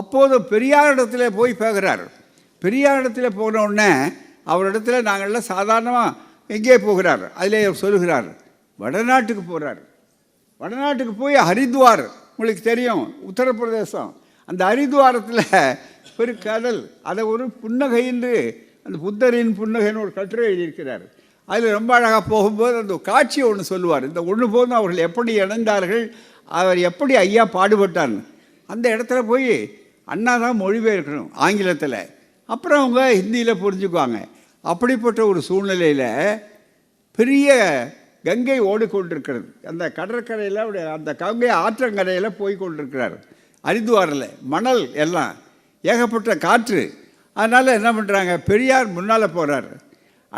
அப்போது பெரியாரிடத்துல போய் பேசுகிறார் பெரியாரிடத்துல போன உடனே அவரிடத்துல நாங்கள்லாம் சாதாரணமாக எங்கே போகிறார்? அதிலே அவர் சொல்லுகிறார் வடநாட்டுக்கு போகிறார் வடநாட்டுக்கு போய் ஹரித்வார் உங்களுக்கு தெரியும் உத்தரப்பிரதேசம். அந்த ஹரித்வாரத்தில் ஒரு கடல் அதை ஒரு புன்னகை என்று அந்த புத்தரின் புன்னகைன்னு ஒரு கட்டுரை எழுதியிருக்கிறார். அதில் ரொம்ப அழகாக போகும்போது அந்த காட்சியை ஒன்று சொல்லுவார். இந்த ஒன்று போதும் அவர்கள் எப்படி இணைந்தார்கள் அவர் எப்படி ஐயா பாடுபட்டார்னு அந்த இடத்துல போய் அண்ணா தான் மொழிபெயர்க்கணும் ஆங்கிலத்தில். அப்புறம் அவங்க ஹிந்தியில் புரிஞ்சுக்குவாங்க. அப்படிப்பட்ட ஒரு சூழ்நிலையில் பெரிய கங்கை ஓடிக்கொண்டிருக்கிறது. அந்த கடற்கரையில் அந்த கங்கை ஆற்றங்கரையில் போய் கொண்டிருக்கிறார். ஹரித்வாரில் மணல் எல்லாம் ஏகப்பட்ட காற்று. அதனால் என்ன பண்ணுறாங்க பெரியார் முன்னால் போகிறார்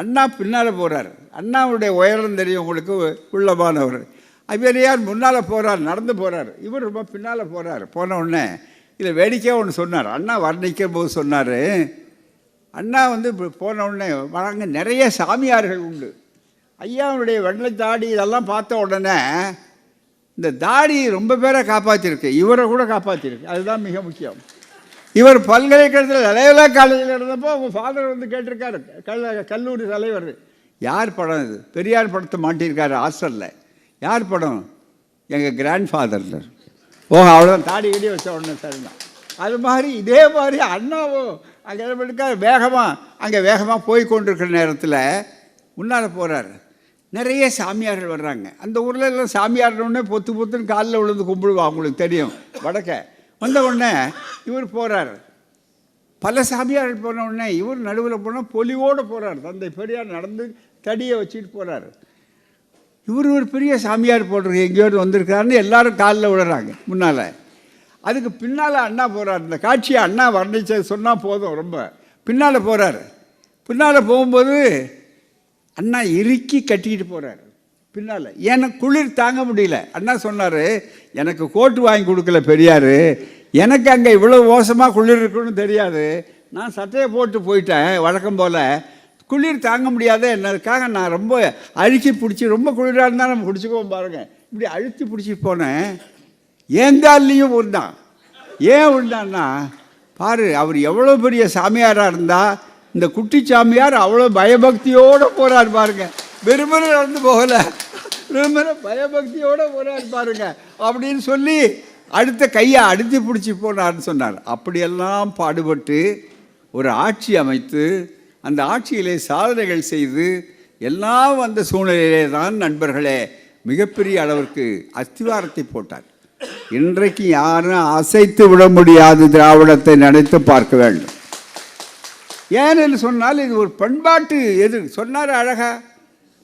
அண்ணா பின்னால் போகிறார் அண்ணாவுடைய உயரம் தெரியும் உங்களுக்கு உள்ளமானவர். பெரியார் முன்னால் போகிறார் நடந்து போகிறார் இவர் ரொம்ப பின்னால் போகிறார் போன உடனே இதில் வேடிக்கையாக ஒன்று சொன்னார். அண்ணா வர்ணிக்கும் போது சொன்னார் அண்ணா வந்து போன உடனே வராங்க நிறைய சாமியார்கள் உண்டு. ஐயாவுடைய வெள்ளை தாடி இதெல்லாம் பார்த்த உடனே இந்த தாடி ரொம்ப பேரை காப்பாற்றிருக்கு இவரை கூட காப்பாற்றிருக்கு அதுதான் மிக முக்கியம். இவர் பல்கலைக்கழகத்தில் இளையலா காலேஜில் இருந்தப்போ அவங்க ஃபாதர் வந்து கேட்டிருக்காரு. கல்ல கல்லூரி தலைவர். யார் படம் இது? பெரியார் படத்தை மாட்டியிருக்காரு ஹாஸ்டலில். யார் படம்? எங்கள் கிராண்ட் ஃபாதர்னர் ஓ அவ்வளோதான் தாடி கடி வச்ச உடனே சரிதான் அது மாதிரி இதே மாதிரி அண்ணாவும் அங்கே இருக்க வேகமாக அங்கே வேகமாக போய் கொண்டிருக்கிற நேரத்தில் முன்னால் போகிறாரு நிறைய சாமியார்கள் வர்றாங்க. அந்த ஊரில் எல்லாம் சாமியார்னே பொத்து பொத்துன்னு காலில் விழுந்து கும்பிடுவா அவங்களுக்கு தெரியும். வடக்க. வந்த உடனே இவர் போகிறார் பல சாமியார்கள் போன உடனே இவர் நடுவில் போனால் பொலிவோடு போகிறார் தந்தை பெரியார் நடந்து தடியை வச்சுட்டு போகிறார் இவர் ஒரு பெரிய சாமியார் போடுறது எங்கேயோடு வந்திருக்காருன்னு எல்லாரும் காலில் விடுறாங்க முன்னால். அதுக்கு பின்னால் அண்ணா போகிறார் இந்த காட்சியை அண்ணா வர்ணிச்சது சொன்னால் போதும் ரொம்ப. பின்னால் போகிறார் பின்னால் போகும்போது அண்ணா இறுக்கி கட்டிக்கிட்டு போகிறார் பின்னால். எனக்கு குளிர் தாங்க முடியல. அண்ணா சொன்னார் எனக்கு கோட்டு வாங்கி கொடுக்கல பெரியார். எனக்கு அங்கே இவ்வளோ மோசமாக குளிர் இருக்குன்னு தெரியாது. நான் சட்டையை போட்டு போயிட்டேன் வழக்கம் போல். குளிர் தாங்க முடியாத என்னதுக்காக நான் ரொம்ப அழுக்கி பிடிச்சி ரொம்ப குளிராக இருந்தால் நம்ம பிடிச்சிக்குவோம் பாருங்கள் இப்படி அழுத்தி பிடிச்சி போனேன். ஏங்கால்லையும் உண்டான் ஏன் உண்டான்னா பாரு அவர் எவ்வளோ பெரிய சாமியாராக இருந்தால் இந்த குட்டி சாமியார் அவ்வளோ பயபக்தியோடு போகிறார் பாருங்க. வெறுமனே நடந்து போகலை. வெறுமனே பயபக்தியோடு போகிறார் பாருங்க. அப்படின்னு சொல்லி அடுத்த கையை அடித்து பிடிச்சி போனார்னு சொன்னார். அப்படியெல்லாம் பாடுபட்டு ஒரு ஆட்சி அமைத்து அந்த ஆட்சியிலே சாதனைகள் செய்து எல்லாம் வந்த சூழ்நிலையிலே தான் நண்பர்களே மிகப்பெரிய அளவிற்கு அஸ்திவாரத்தை போட்டார். இன்றைக்கு யாரும் அசைத்து விட முடியாது திராவிடத்தை நினைத்து பார்க்க வேண்டும். ஏன் என்று சொன்னால் இது ஒரு பண்பாட்டு எது? சொன்னார் அழகா?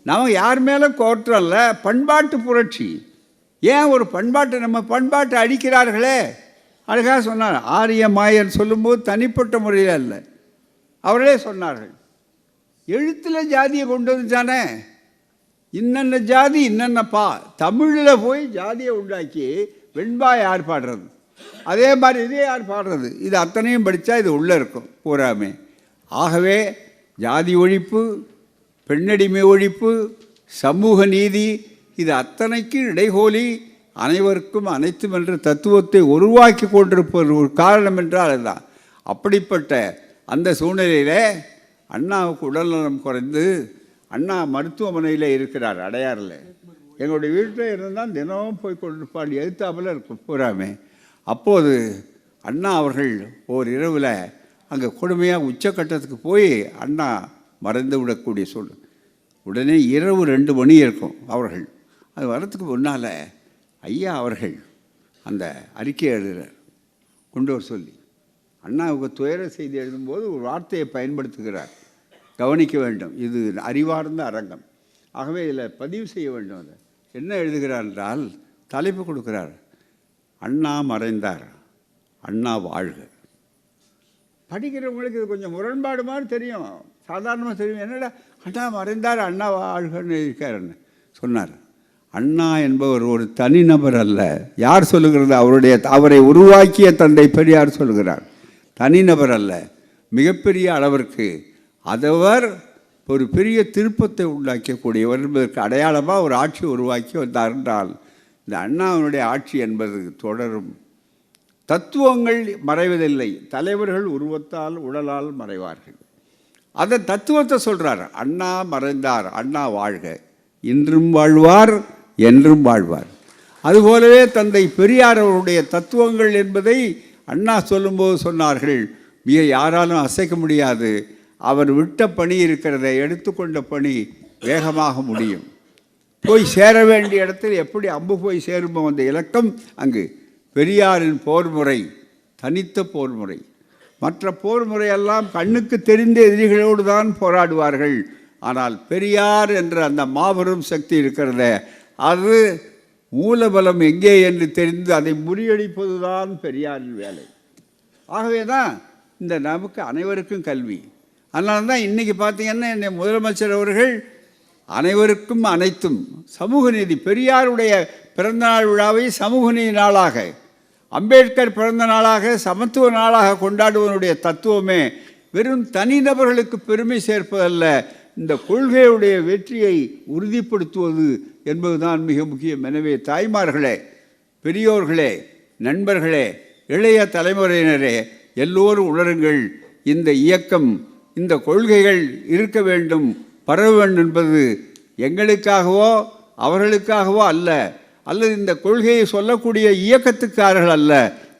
நம்ம யார் மேலே கோற்றல்ல பண்பாட்டு புரட்சி. ஏன் ஒரு பண்பாட்டை நம்ம பண்பாட்டை அடிக்கிறார்களே? அழகாக சொன்னார் ஆரியமாயன் சொல்லும்போது தனிப்பட்ட முறையில் இல்லை அவர்களே சொன்னார்கள் எழுத்தில் ஜாதியை கொண்டு வந்துட்டானே? இன்னென்ன ஜாதி இன்னென்னப்பா தமிழில் போய் ஜாதியை உண்டாக்கி வெண்பா யார் பாடுறது அதே மாதிரி இதே யார் பாடுறது இது அத்தனையும் படித்தா இது உள்ளே இருக்கும் பூராமே. ஆகவே ஜாதி ஒழிப்பு பெண்ணடிமை ஒழிப்பு சமூக நீதி இது அத்தனைக்கும் இடைகோலி. அனைவருக்கும் அனைத்தும் என்ற தத்துவத்தை உருவாக்கி கொண்டிருப்பது ஒரு காரணம் என்றால் அதுதான். அப்படிப்பட்ட அந்த சூழ்நிலையில் அண்ணாவுக்கு உடல்நலம் குறைந்து அண்ணா மருத்துவமனையில் இருக்கிறார் அடையாறில். எங்களுடைய வீட்டில் இருந்தால் தினமும் போய் கொண்டிருப்பாள் எழுத்தாமல் இருக்கும் பூராமே. அப்போது அண்ணா அவர்கள் ஓர் இரவில் அங்கே கொடுமையாக உச்சக்கட்டத்துக்கு போய் அண்ணா மறைந்து விடக்கூடிய சூழல் உடனே இரவு ரெண்டு மணி இருக்கும் அவர்கள். அது வரத்துக்கு முன்னால் ஐயா அவர்கள் அந்த அறிக்கை எழுதுகிறார் கொண்டு வர சொல்லி. அண்ணாவுக்கு துயர செய்தி எழுதும்போது ஒரு வார்த்தையை பயன்படுத்துகிறார். கவனிக்க வேண்டும். இது அறிவார்ந்த அரங்கம். ஆகவே இதில் பதிவு செய்ய வேண்டும் அதை. என்ன எழுதுகிறார் என்றால் தலைப்பு கொடுக்கிறார். அண்ணா மறைந்தார். அண்ணா வாழ்க. படிக்கிறவங்களுக்கு இது கொஞ்சம் முரண்பாடு மாதிரி தெரியும். சாதாரணமாக தெரியும். என்னடா அண்ணா மறைந்தார் அண்ணா வாழ்கன்னு இருக்காருன்னு சொன்னார். அண்ணா என்பவர் ஒரு தனிநபர் அல்ல. யார் சொல்லுகிறது? அவருடைய அவரை உருவாக்கிய தந்தை பெரியார் சொல்லுகிறார். தனிநபர் அல்ல மிகப்பெரிய அளவிற்கு அதவர் ஒரு பெரிய திருப்பத்தை உண்டாக்கக்கூடியவர் என்பதற்கு அடையாளமாக ஒரு ஆட்சி உருவாக்கி வந்தார் என்றால் இந்த அண்ணாவினுடைய ஆட்சி என்பது தொடரும். தத்துவங்கள் மறைவதில்லை தலைவர்கள் உருவத்தால் உடலால் மறைவார்கள். அந்த தத்துவத்தை சொல்கிறார் அண்ணா மறைந்தார் அண்ணா வாழ்க இன்றும் வாழ்வார் என்றும் வாழ்வார். அதுபோலவே தந்தை பெரியார் அவருடைய தத்துவங்கள் என்பதை அண்ணா சொல்லும்போது சொன்னார்கள் மிக யாராலும் அசைக்க முடியாது. அவர் விட்ட பணி இருக்கிறதை எடுத்துக்கொண்ட பணி வேகமாக முடியும். போய் சேர வேண்டிய இடத்தில் எப்படி அம்பு போய் சேருமோ அந்த இலக்கம் அங்கு பெரியாரின் போர் முறை தனித்த போர் முறை. மற்ற போர் முறையெல்லாம் கண்ணுக்கு தெரிந்த எதிரிகளோடு தான் போராடுவார்கள். ஆனால் பெரியார் என்ற அந்த மாபெரும் சக்தி இருக்கிறத அது மூலபலம் எங்கே என்று தெரிந்து அதை முறியடிப்பது தான் பெரியாரின் வேலை. ஆகவே தான் இந்த நமக்கு அனைவருக்கும் கல்வி. அதனால தான் இன்றைக்கி பார்த்திங்கன்னா என்னை முதலமைச்சர் அவர்கள் அனைவருக்கும் அனைத்தும் சமூக நீதி பெரியாருடைய பிறந்தநாள் விழாவை சமூக நீதி நாளாக அம்பேத்கர் பிறந்த நாளாக சமத்துவ நாளாக கொண்டாடுவதனுடைய தத்துவமே வெறும் தனிநபர்களுக்கு பெருமை சேர்ப்பதல்ல இந்த கொள்கையுடைய வெற்றியை உறுதிப்படுத்துவது என்பதுதான் மிக முக்கியம். எனவே தாய்மார்களே பெரியோர்களே நண்பர்களே இளைய தலைமுறையினரே எல்லோரும் உணருங்கள். இந்த இயக்கம் இந்த கொள்கைகள் இருக்க வேண்டும் பரவ வேண்டும் என்பது எங்களுக்காகவோ அவர்களுக்காகவோ அல்ல. அல்லது இந்த கொள்கையை சொல்லக்கூடிய இயக்கத்துக்காரர்கள் அல்ல.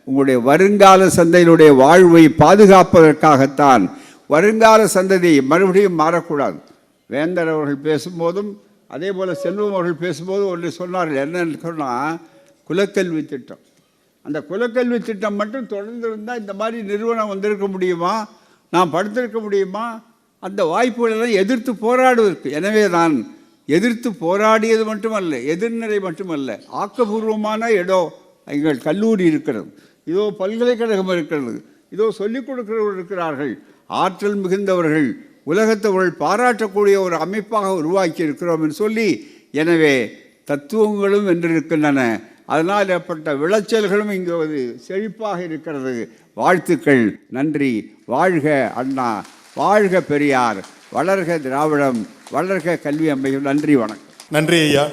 உங்களுடைய வருங்கால சந்தையினுடைய வாழ்வை பாதுகாப்பதற்காகத்தான் வருங்கால சந்ததி மறுபடியும் மாறக்கூடாது. வேந்தர் அவர்கள் பேசும்போதும் அதே போல் செல்வம் அவர்கள் பேசும்போது ஒன்று சொன்னார்கள். என்னன்னு சொன்னால் குலக்கல்வி திட்டம். அந்த குலக்கல்வி திட்டம் மட்டும் தொடர்ந்து இருந்தால் இந்த மாதிரி நிறுவனம் வந்திருக்க முடியுமா? நாம் படுத்திருக்க முடியுமா? அந்த வாய்ப்புகளெல்லாம் எதிர்த்து போராடுவதற்கு. எனவே தான் எதிர்த்து போராடியது மட்டுமல்ல எதிர்நிலை மட்டுமல்ல ஆக்கபூர்வமான இடம் எங்கள் கல்லூரி இருக்கிறது. இதோ பல்கலைக்கழகம் இருக்கிறது. இதோ சொல்லிக் கொடுக்கிறவர்கள் இருக்கிறார்கள். ஆற்றல் மிகுந்தவர்கள் உலகத்தவர்கள் பாராட்டக்கூடிய ஒரு அமைப்பாக உருவாக்கி இருக்கிறோம் என்று சொல்லி எனவே தத்துவங்களும் வென்றிருக்கின்றன. அதனால் ஏற்பட்ட விளைச்சல்களும் இங்கு ஒரு செழிப்பாக இருக்கிறது. வாழ்த்துக்கள். நன்றி. வாழ்க அண்ணா. வாழ்க பெரியார். வளர்க திராவிடம். வளர்க கல்வி அமையும் நன்றி வணக்கம். நன்றி ஐயா.